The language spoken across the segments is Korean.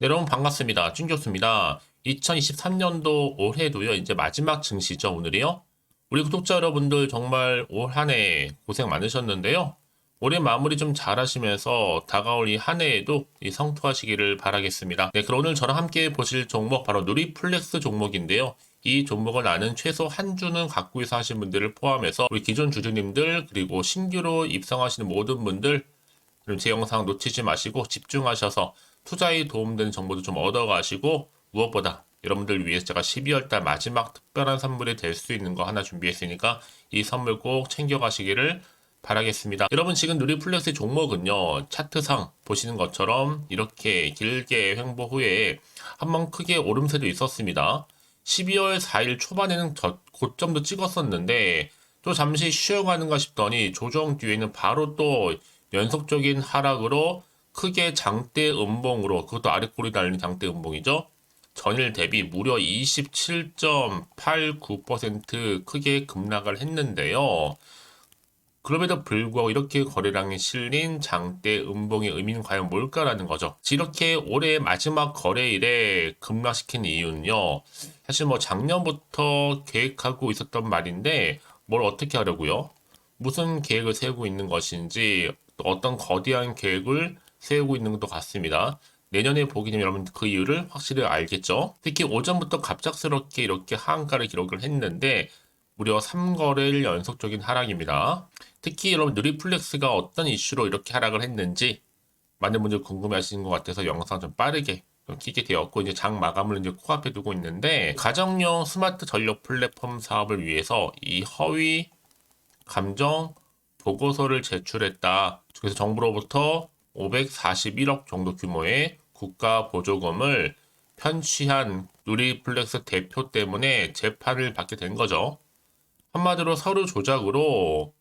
네, 여러분 반갑습니다. 찐교수입니다. 2023년도 올해도요, 이제 마지막 증시죠, 오늘이요. 우리 구독자 여러분들 정말 올 한 해 고생 많으셨는데요. 올해 마무리 좀 잘 하시면서 다가올 이 한 해에도 이 성투하시기를 바라겠습니다. 네, 그럼 오늘 저랑 함께 보실 종목 바로 누리플렉스 종목인데요. 이 종목을 아는 최소 한 주는 갖고 있어 하신 분들을 포함해서 우리 기존 주주님들 그리고 신규로 입성하시는 모든 분들 그럼 제 영상 놓치지 마시고 집중하셔서 투자에 도움되는 정보도 좀 얻어가시고 무엇보다 여러분들 위해서 제가 12월달 마지막 특별한 선물이 될 수 있는 거 하나 준비했으니까 이 선물 꼭 챙겨가시기를 바라겠습니다. 여러분 지금 누리플렉스의 종목은요 차트상 보시는 것처럼 이렇게 길게 횡보 후에 한번 크게 오름세도 있었습니다. 12월 4일 초반에는 저 고점도 찍었었는데 또 잠시 쉬어가는가 싶더니 조정 뒤에는 바로 또 연속적인 하락으로 크게 장대 음봉으로 그것도 아랫골이 달린 장대 음봉이죠. 전일 대비 무려 27.89% 크게 급락을 했는데요. 그럼에도 불구하고 이렇게 거래량이 실린 장대 음봉의 의미는 과연 뭘까라는 거죠. 이렇게 올해 마지막 거래일에 급락시킨 이유는요. 사실 뭐 작년부터 계획하고 있었던 말인데 뭘 어떻게 하려고요? 무슨 계획을 세우고 있는 것인지 또 어떤 거대한 계획을 세우고 있는 것도 같습니다. 내년에 보게 되면 여러분 그 이유를 확실히 알겠죠? 특히 오전부터 갑작스럽게 이렇게 하한가를 기록을 했는데 무려 3거래일 연속적인 하락입니다. 특히 여러분 누리플렉스가 어떤 이슈로 이렇게 하락을 했는지 많은 분들 궁금해 하시는 것 같아서 영상 좀 빠르게 좀 키게 되었고 이제 장 마감을 이제 코앞에 두고 있는데 가정용 스마트 전력 플랫폼 사업을 위해서 이 허위 감정 보고서를 제출했다. 그래서 정부로부터 541억 정도 규모의 국가 보조금을 편취한 누리플렉스 대표 때문에 재판을 받게 된 거죠. 한마디로 서류 조작으로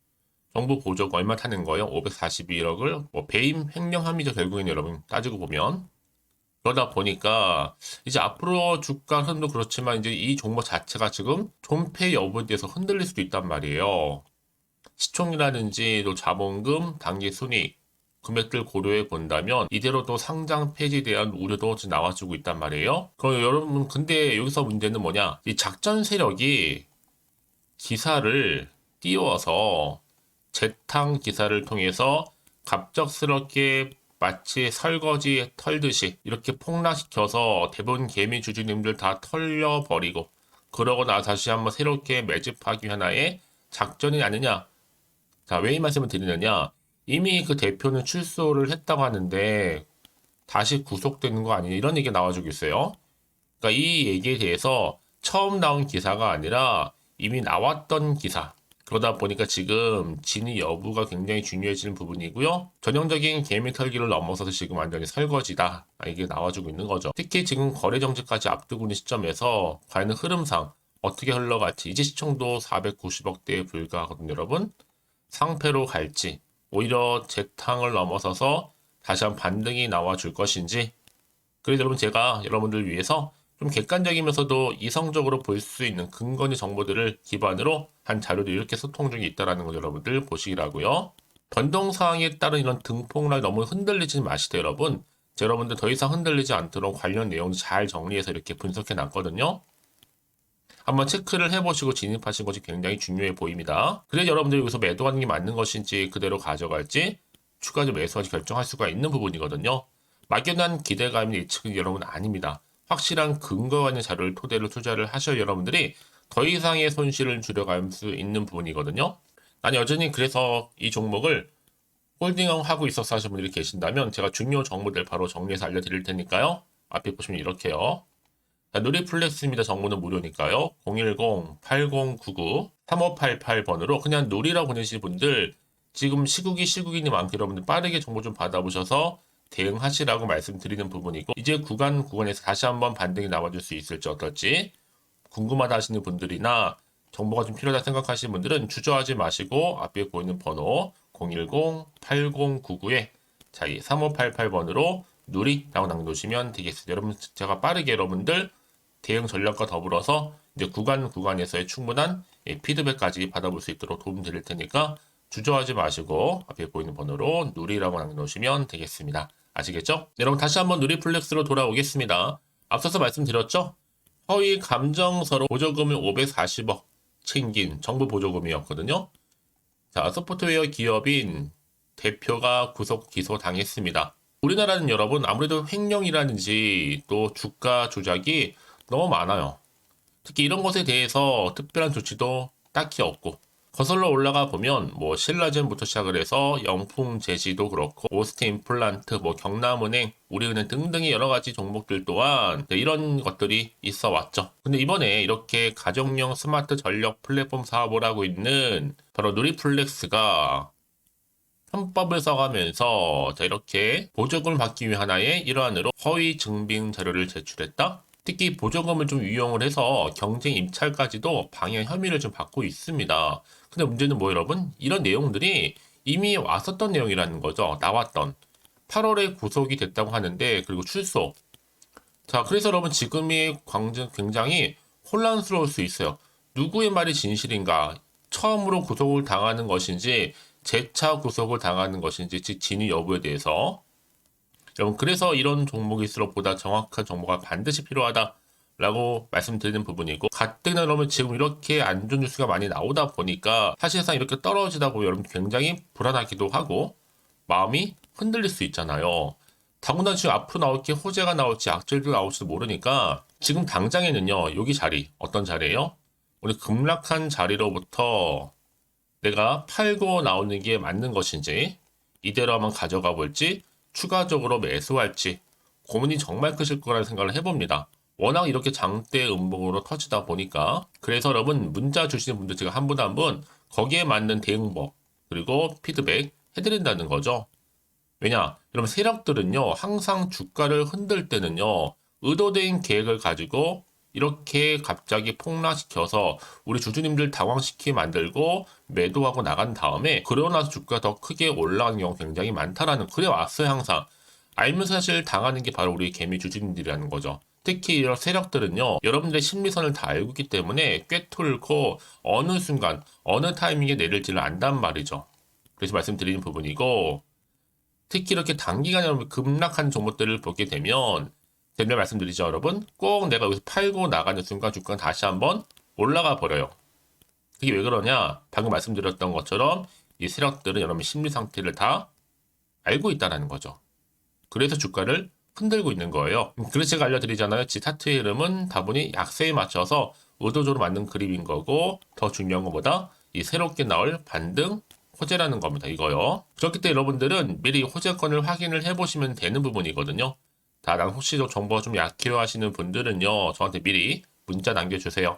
정부 보조금 얼마 타는 거예요? 541억을 뭐 배임 횡령함이죠 결국에는 여러분 따지고 보면 그러다 보니까 이제 앞으로 주가 흐름도 그렇지만 이제 이 종목 자체가 지금 존폐 여부에 대해서 흔들릴 수도 있단 말이에요. 시총이라든지 또 자본금, 단기 순이익 금액들 고려해 본다면 이대로 또 상장 폐지에 대한 우려도 나와주고 있단 말이에요. 그럼 여러분 근데 여기서 문제는 뭐냐? 이 작전 세력이 기사를 띄워서 재탕 기사를 통해서 갑작스럽게 마치 설거지 털듯이 이렇게 폭락시켜서 대부분 개미 주주님들 다 털려버리고 그러고 나서 다시 한번 새롭게 매집하기 하나의 작전이 아니냐. 자, 왜 이 말씀을 드리느냐. 이미 그 대표는 출소를 했다고 하는데 다시 구속되는 거 아니냐 이런 얘기가 나와주고 있어요. 그러니까 이 얘기에 대해서 처음 나온 기사가 아니라 이미 나왔던 기사. 그러다 보니까 지금 진위 여부가 굉장히 중요해지는 부분이고요. 전형적인 개미 털기를 넘어서서 지금 완전히 설거지다. 아, 이게 나와주고 있는 거죠. 특히 지금 거래 정지까지 앞두고 있는 시점에서 과연 흐름상 어떻게 흘러갈지 이제 시총도 490억대에 불과하거든요, 여러분. 상패로 갈지 오히려 재탕을 넘어서서 다시 한 반등이 나와 줄 것인지 그래서 여러분 제가 여러분들 위해서 좀 객관적이면서도 이성적으로 볼 수 있는 근거니 정보들을 기반으로 한 자료도 이렇게 소통 중에 있다라는 거 여러분들 보시라고요. 변동 사항에 따른 이런 등폭락이 너무 흔들리지 마시되 여러분. 제 여러분들 더 이상 흔들리지 않도록 관련 내용 잘 정리해서 이렇게 분석해 놨거든요. 한번 체크를 해보시고 진입하신 것이 굉장히 중요해 보입니다. 그래서 여러분들이 여기서 매도하는 게 맞는 것인지 그대로 가져갈지 추가적으로 매수할지 결정할 수가 있는 부분이거든요. 막연한 기대감이 예측은 여러분 아닙니다. 확실한 근거가 있는 자료를 토대로 투자를 하셔야 여러분들이 더 이상의 손실을 줄여갈 수 있는 부분이거든요. 난 여전히 그래서 이 종목을 홀딩하고 있어서 하시는 분들이 계신다면 제가 중요 정보들 바로 정리해서 알려드릴 테니까요. 앞에 보시면 이렇게요. 자, 누리플렉스입니다. 정보는 무료니까요. 010-8099-3588번으로 그냥 누리라고 보내시는 분들 지금 시국이 시국이니 많고 여러분들 빠르게 정보 좀 받아보셔서 대응하시라고 말씀드리는 부분이고 이제 구간 구간에서 다시 한번 반등이 나와줄 수 있을지 어떨지 궁금하다 하시는 분들이나 정보가 좀 필요하다 생각하시는 분들은 주저하지 마시고 앞에 보이는 번호 010-8099에 자이 3588번으로 누리라고 남겨놓으시면 되겠습니다. 여러분 제가 빠르게 여러분들 대응 전략과 더불어서 이제 구간 구간에서의 충분한 예, 피드백까지 받아볼 수 있도록 도움 드릴 테니까 주저하지 마시고 앞에 보이는 번호로 누리라고 남겨놓으시면 되겠습니다. 아시겠죠? 네, 여러분 다시 한번 누리플렉스로 돌아오겠습니다. 앞서서 말씀드렸죠? 허위 감정서로 보조금을 540억 챙긴 정부 보조금이었거든요. 자, 소프트웨어 기업인 대표가 구속 기소 당했습니다. 우리나라는 여러분 아무래도 횡령이라든지 또 주가 조작이 너무 많아요. 특히 이런 것에 대해서 특별한 조치도 딱히 없고 거슬러 올라가 보면 뭐 신라젠부터 시작을 해서 영풍 제시도 그렇고 오스트 임플란트, 뭐 경남은행, 우리은행 등등의 여러 가지 종목들 또한 네, 이런 것들이 있어 왔죠. 근데 이번에 이렇게 가정용 스마트 전력 플랫폼 사업을 하고 있는 바로 누리플렉스가 편법을 써가면서 자, 이렇게 보조금을 받기 위한 하나의 일환으로 허위 증빙 자료를 제출했다. 특히 보조금을 좀 이용을 해서 경쟁 입찰까지도 방해 혐의를 좀 받고 있습니다. 근데 문제는 뭐 여러분? 이런 내용들이 이미 왔었던 내용이라는 거죠. 나왔던. 8월에 구속이 됐다고 하는데 그리고 출소. 자, 그래서 여러분 지금의 광증 굉장히 혼란스러울 수 있어요. 누구의 말이 진실인가? 처음으로 구속을 당하는 것인지 재차 구속을 당하는 것인지 즉 진위 여부에 대해서 여러분 그래서 이런 종목일수록 보다 정확한 정보가 반드시 필요하다라고 말씀드리는 부분이고 가뜩이나 여러분 지금 이렇게 안 좋은 뉴스가 많이 나오다 보니까 사실상 이렇게 떨어지다 보면 여러분 굉장히 불안하기도 하고 마음이 흔들릴 수 있잖아요. 더군다나 지금 앞으로 나올 게 호재가 나올지 악재도 나올지도 모르니까 지금 당장에는요 여기 자리 어떤 자리예요? 우리 급락한 자리로부터 내가 팔고 나오는 게 맞는 것인지 이대로 한번 가져가 볼지 추가적으로 매수할지 고민이 정말 크실 거라는 생각을 해봅니다. 워낙 이렇게 장대 음봉으로 터지다 보니까 그래서 여러분 문자 주시는 분들 제가 한 분 한 분 거기에 맞는 대응법 그리고 피드백 해드린다는 거죠. 왜냐? 여러분 세력들은요 항상 주가를 흔들 때는요 의도된 계획을 가지고 이렇게 갑자기 폭락시켜서 우리 주주님들 당황시키게 만들고 매도하고 나간 다음에 그러고 나서 주가가 더 크게 올라가는 경우 굉장히 많다라는 그래 왔어요 항상 알면서 사실 당하는 게 바로 우리 개미 주주님들이라는 거죠. 특히 이런 세력들은요, 여러분들의 심리선을 다 알고 있기 때문에 꿰뚫고 어느 순간, 어느 타이밍에 내릴지를 안단 말이죠. 그래서 말씀드리는 부분이고, 특히 이렇게 단기간에 급락한 종목들을 보게 되면, 제가 말씀드리죠, 여러분. 꼭 내가 여기서 팔고 나가는 순간 주가가 다시 한번 올라가 버려요. 그게 왜 그러냐? 방금 말씀드렸던 것처럼 이 세력들은 여러분 심리 상태를 다 알고 있다는 거죠. 그래서 주가를 흔들고 있는 거예요. 그래서 제가 알려드리잖아요. 지 차트의 이름은 다분히 약세에 맞춰서 의도적으로 만든 그림인 거고 더 중요한 것보다 이 새롭게 나올 반등 호재라는 겁니다. 이거요. 그렇기 때문에 여러분들은 미리 호재권을 확인을 해보시면 되는 부분이거든요. 다만 혹시 정보가 좀 약해요 하시는 분들은요. 저한테 미리 문자 남겨주세요.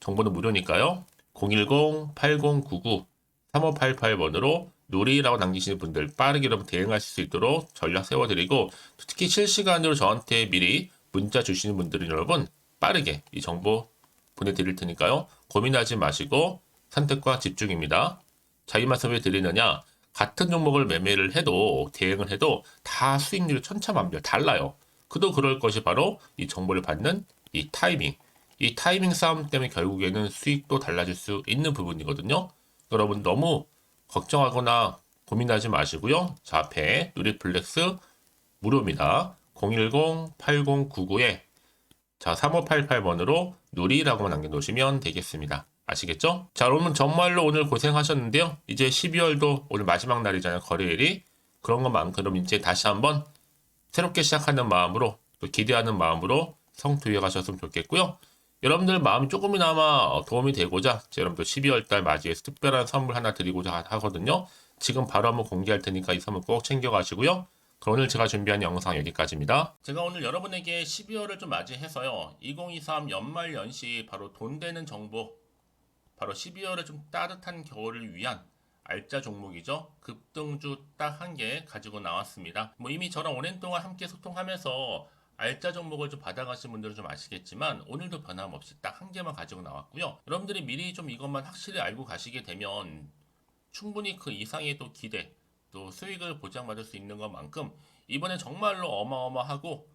정보는 무료니까요. 010-8099-3588번으로 놀이라고 남기시는 분들 빠르게 여러분 대응하실 수 있도록 전략 세워드리고 특히 실시간으로 저한테 미리 문자 주시는 분들은 여러분 빠르게 이 정보 보내드릴 테니까요. 고민하지 마시고 선택과 집중입니다. 자, 이 말씀 왜 드리느냐? 같은 종목을 매매를 해도 대응을 해도 다 수익률이 천차만별 달라요. 그도 그럴 것이 바로 이 정보를 받는 이 타이밍. 이 타이밍 싸움 때문에 결국에는 수익도 달라질 수 있는 부분이거든요. 여러분 너무 걱정하거나 고민하지 마시고요. 자, 앞에 누리플렉스 무료입니다. 010-8099에 자, 3588번으로 누리라고만 남겨놓으시면 되겠습니다. 아시겠죠? 자, 여러분 정말로 오늘 고생하셨는데요. 이제 12월도 오늘 마지막 날이잖아요. 거래일이. 그런 것만큼 이제 다시 한번 새롭게 시작하는 마음으로 또 기대하는 마음으로 성투해 가셨으면 좋겠고요. 여러분들 마음이 조금이나마 도움이 되고자 여러분들 12월 달 맞이해서 특별한 선물 하나 드리고자 하거든요. 지금 바로 한번 공개할 테니까 이 선물 꼭 챙겨 가시고요. 그럼 오늘 제가 준비한 영상 여기까지입니다. 제가 오늘 여러분에게 12월을 좀 맞이해서요. 2023 연말 연시 바로 돈 되는 정보 바로 12월에 좀 따뜻한 겨울을 위한 알짜 종목이죠. 급등주 딱 한 개 가지고 나왔습니다. 뭐 이미 저랑 오랜 동안 함께 소통하면서 알짜 종목을 좀 받아가신 분들은 좀 아시겠지만 오늘도 변함없이 딱 한 개만 가지고 나왔고요. 여러분들이 미리 좀 이것만 확실히 알고 가시게 되면 충분히 그 이상의 또 기대 또 수익을 보장받을 수 있는 것만큼 이번에 정말로 어마어마하고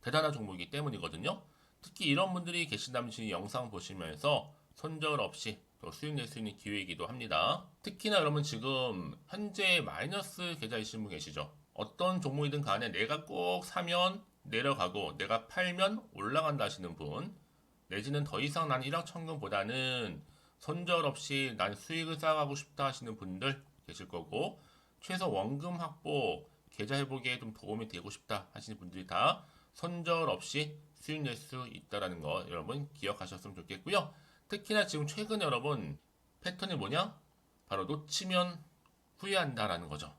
대단한 종목이기 때문이거든요. 특히 이런 분들이 계신다면 지금 영상 보시면서 손절 없이 또 수익 낼 수 있는 기회이기도 합니다. 특히나 여러분 지금 현재 마이너스 계좌이신 분 계시죠? 어떤 종목이든 간에 내가 꼭 사면 내려가고 내가 팔면 올라간다 하시는 분 내지는 더 이상 난 일확천금보다는 손절 없이 난 수익을 쌓아가고 싶다 하시는 분들 계실 거고 최소 원금 확보 계좌 회복에 좀 도움이 되고 싶다 하시는 분들이 다 손절 없이 수익 낼 수 있다라는 거 여러분 기억하셨으면 좋겠고요. 특히나 지금 최근에 여러분 패턴이 뭐냐? 바로 놓치면 후회한다라는 거죠.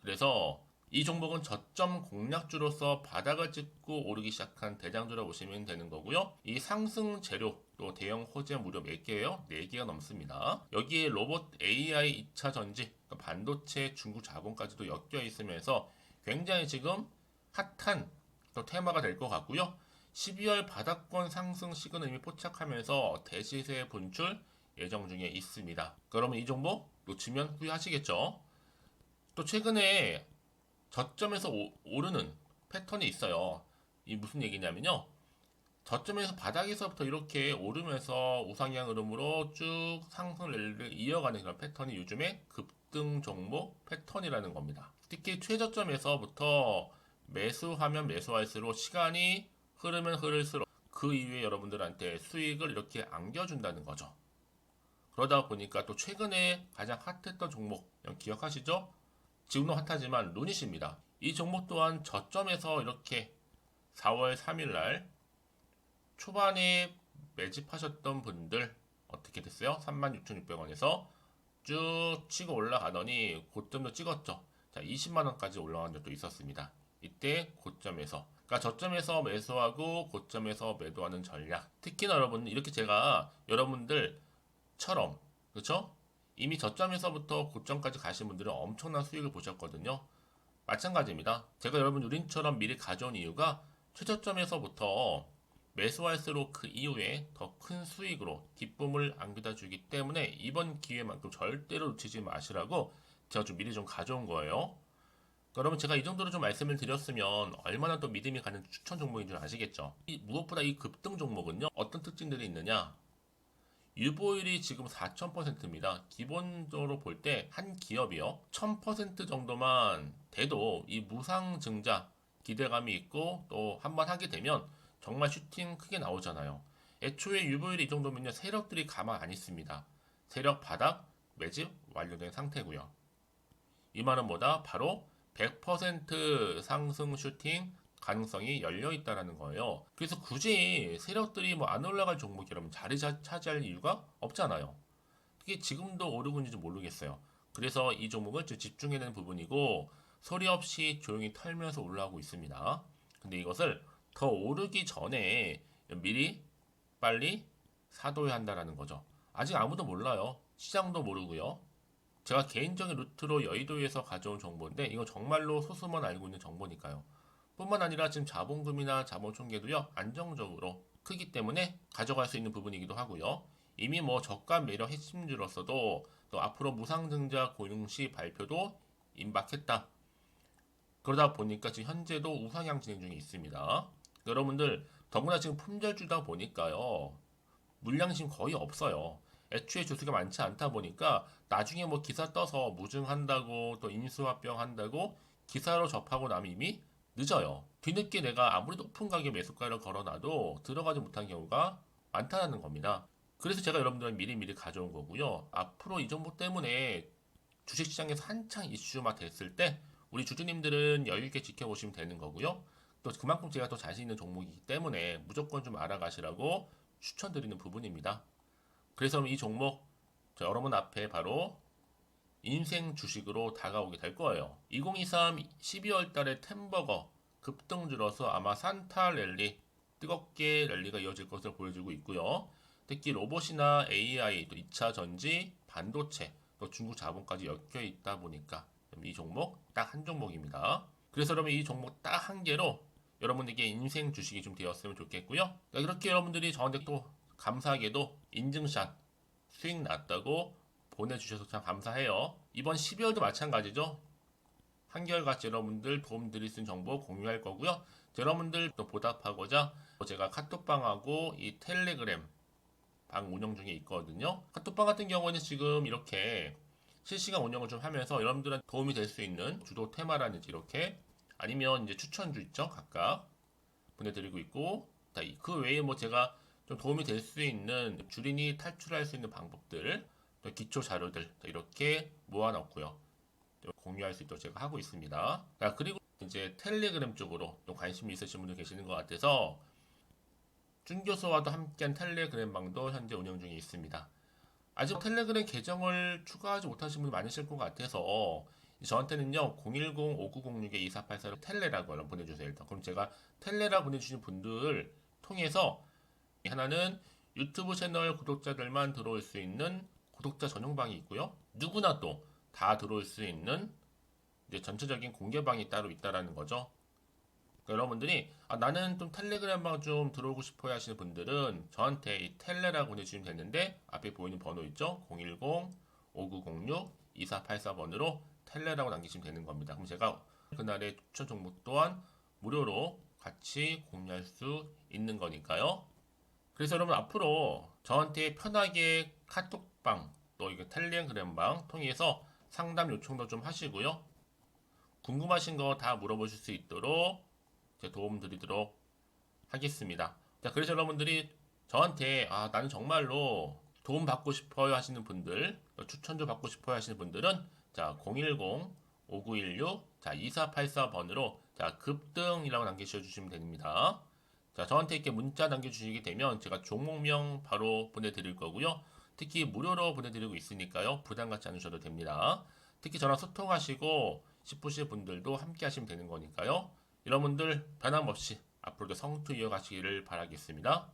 그래서 이 종목은 저점 공략주로서 바닥을 찍고 오르기 시작한 대장주라 보시면 되는 거고요. 이 상승 재료 또 대형 호재 무려 몇 개예요? 4개가 넘습니다. 여기에 로봇 AI 2차 전지, 또 반도체 중국 자본까지도 엮여 있으면서 굉장히 지금 핫한 또 테마가 될 것 같고요. 12월 바닥권 상승 시그널 이미 포착하면서 대시세 분출 예정 중에 있습니다. 그러면 이 종목 놓치면 후회하시겠죠? 또 최근에 저점에서 오, 오르는 패턴이 있어요. 이 무슨 얘기냐면요. 저점에서 바닥에서부터 이렇게 오르면서 우상향 흐름으로 쭉 상승을 이어가는 그런 패턴이 요즘에 급등 종목 패턴이라는 겁니다. 특히 최저점에서부터 매수하면 매수할수록 시간이 흐르면 흐를수록 그 이후에 여러분들한테 수익을 이렇게 안겨준다는 거죠. 그러다 보니까 또 최근에 가장 핫했던 종목 기억하시죠? 지금도 핫하지만 루닛입니다. 이 종목 또한 저점에서 이렇게 4월 3일 날 초반에 매집하셨던 분들 어떻게 됐어요? 36,600원에서 쭉 치고 올라가더니 고점도 찍었죠. 자, 20만 원까지 올라간 적도 있었습니다. 이때 고점에서 그러니까 저점에서 매수하고 고점에서 매도하는 전략. 특히나 여러분 이렇게 제가 여러분들처럼 그렇죠? 이미 저점에서부터 고점까지 가신 분들은 엄청난 수익을 보셨거든요. 마찬가지입니다. 제가 여러분 우린처럼 미리 가져온 이유가 최저점에서부터 매수할수록 그 이후에 더 큰 수익으로 기쁨을 안겨다 주기 때문에 이번 기회만큼 절대로 놓치지 마시라고 제가 좀 미리 좀 가져온 거예요. 그러면 제가 이 정도로 좀 말씀을 드렸으면 얼마나 또 믿음이 가는 추천 종목인 줄 아시겠죠? 이 무엇보다 이 급등 종목은요 어떤 특징들이 있느냐? 유보율이 지금 4,000%입니다. 기본적으로 볼 때 한 기업이요. 1,000% 정도만 돼도 이 무상 증자 기대감이 있고 또 한 번 하게 되면 정말 슈팅 크게 나오잖아요. 애초에 유보율이 이 정도면요. 세력들이 가만 안 있습니다. 세력 바닥 매집 완료된 상태고요. 이 말은 뭐다? 바로 100% 상승 슈팅 가능성이 열려 있다라는 거예요. 그래서 굳이 세력들이 뭐 안 올라갈 종목이 여러분 자리 차- 차지할 이유가 없잖아요. 그게 지금도 오르고 있는지 모르겠어요. 그래서 이 종목을 좀 집중해야 되는 부분이고 소리 없이 조용히 털면서 올라오고 있습니다. 근데 이것을 더 오르기 전에 미리 빨리 사둬야 한다라는 거죠. 아직 아무도 몰라요. 시장도 모르고요. 제가 개인적인 루트로 여의도에서 가져온 정보인데 이거 정말로 소수만 알고 있는 정보니까요. 뿐만 아니라 지금 자본금이나 자본총계도요 안정적으로 크기 때문에 가져갈 수 있는 부분이기도 하고요. 이미 뭐 저가 매력 핵심주로서도 또 앞으로 무상증자 고용시 발표도 임박했다. 그러다 보니까 지금 현재도 우상향 진행 중에 있습니다. 여러분들 더구나 지금 품절주다 보니까요 물량이 지금 거의 없어요. 애초에 주수가 많지 않다 보니까 나중에 뭐 기사 떠서 무증한다고 또 인수합병 한다고 기사로 접하고 나면 이미 늦어요. 뒤늦게 내가 아무리 높은 가격에 매수가를 걸어놔도 들어가지 못한 경우가 많다는 겁니다. 그래서 제가 여러분들은 미리미리 가져온 거고요. 앞으로 이 정보 때문에 주식시장에서 한창 이슈가 됐을 때 우리 주주님들은 여유있게 지켜보시면 되는 거고요. 또 그만큼 제가 더 자신 있는 종목이기 때문에 무조건 좀 알아가시라고 추천드리는 부분입니다. 그래서 이 종목 저 여러분 앞에 바로 인생 주식으로 다가오게 될 거예요. 2023 12월 달에 템버거 급등주로서 아마 산타 랠리 뜨겁게 랠리가 이어질 것으로 보여지고 있고요. 특히 로봇이나 AI 또 2차 전지 반도체 또 중국 자본까지 엮여 있다 보니까 이 종목 딱 한 종목입니다. 그래서 여러분 이 종목 딱 한 개로 여러분들께 인생 주식이 좀 되었으면 좋겠고요. 이렇게 여러분들이 저한테 또 감사하게도 인증샷 수익 났다고 보내주셔서 참 감사해요. 이번 12월도 마찬가지죠. 한결같이 여러분들 도움 드릴 수 있는 정보 공유할 거고요. 여러분들 또 보답하고자 제가 카톡방하고 이 텔레그램 방 운영 중에 있거든요. 카톡방 같은 경우는 지금 이렇게 실시간 운영을 좀 하면서 여러분들한테 도움이 될 수 있는 주도 테마라든지 이렇게 아니면 이제 추천주 있죠 각각 보내드리고 있고 그 외에 뭐 제가 좀 도움이 될 수 있는 주린이 탈출할 수 있는 방법들 또 기초 자료들 자, 이렇게 모아놨고요. 또 공유할 수 있도록 제가 하고 있습니다. 자 그리고 이제 텔레그램 쪽으로 좀 관심이 있으신 분들 계시는 것 같아서 준 교수와도 함께한 텔레그램 방도 현재 운영 중에 있습니다. 아직 텔레그램 계정을 추가하지 못하신 분이 많으실 것 같아서 저한테는요 010-5906-2484로 텔레라고 보내주세요 일단. 그럼 제가 텔레라 보내주신 분들 통해서 하나는 유튜브 채널 구독자들만 들어올 수 있는 구독자 전용방이 있고요. 누구나 또 다 들어올 수 있는 전체적인 공개방이 따로 있다라는 거죠. 그러니까 여러분들이 아, 나는 좀 텔레그램 방 좀 들어오고 싶어요 하시는 분들은 저한테 이 텔레라고 보내주시면 되는데 앞에 보이는 번호 있죠? 010-5906-2484번으로 텔레라고 남기시면 되는 겁니다. 그럼 제가 그날의 추천 종목 또한 무료로 같이 공유할 수 있는 거니까요 그래서 여러분 앞으로 저한테 편하게 카톡방 또 이거 텔레그램방 통해서 상담 요청도 좀 하시고요 궁금하신 거 다 물어보실 수 있도록 제 도움 드리도록 하겠습니다. 자, 그래서 여러분들이 저한테 아, 나는 정말로 도움 받고 싶어요 하시는 분들, 또 추천도 받고 싶어요 하시는 분들은 자, 010 5916 자, 2484번으로 자, 급등이라고 남기셔 주시면 됩니다. 자, 저한테 이렇게 문자 남겨주시게 되면 제가 종목명 바로 보내드릴 거고요. 특히 무료로 보내드리고 있으니까요. 부담 갖지 않으셔도 됩니다. 특히 저랑 소통하시고 싶으신 분들도 함께 하시면 되는 거니까요. 여러분들 변함없이 앞으로도 성투 이어가시기를 바라겠습니다.